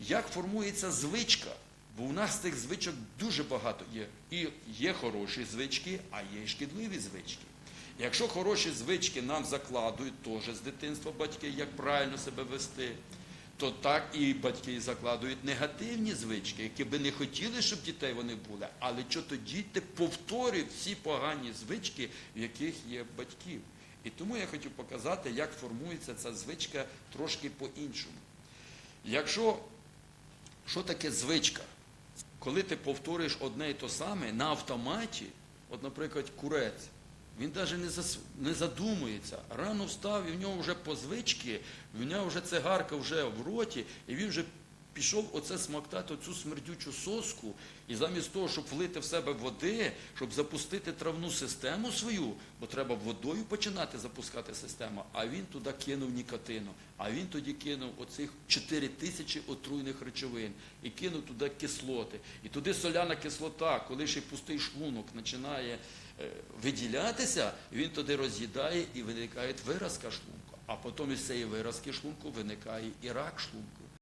як формується звичка. Бо у нас тих звичок дуже багато є. І є хороші звички, а є шкідливі звички. Якщо хороші звички нам закладують теж з дитинства батьки, як правильно себе вести, то так і батьки закладують негативні звички, які би не хотіли, щоб дітей вони були. Але що тоді ти повторюй всі погані звички, в яких є батьків. І тому я хотів показати, як формується ця звичка трошки по-іншому. Якщо що таке звичка? Коли ти повторюєш одне і те саме на автоматі, от, наприклад, курець, він навіть не, зас... не задумується. Рано встав, і в нього вже по звичці, в нього вже цигарка вже в роті, і він вже пішов оце смоктати оцю смердючу соску, і замість того, щоб влити в себе води, щоб запустити травну систему свою, бо треба водою починати запускати систему, а він туди кинув нікотину, а він тоді кинув оцих 4 тисячі отруйних речовин і кинув туди кислоти. І туди соляна кислота, коли ще пустий шлунок починає е, виділятися, він туди роз'їдає і виникає виразка шлунку. А потім із цієї виразки шлунку виникає і рак шлунку.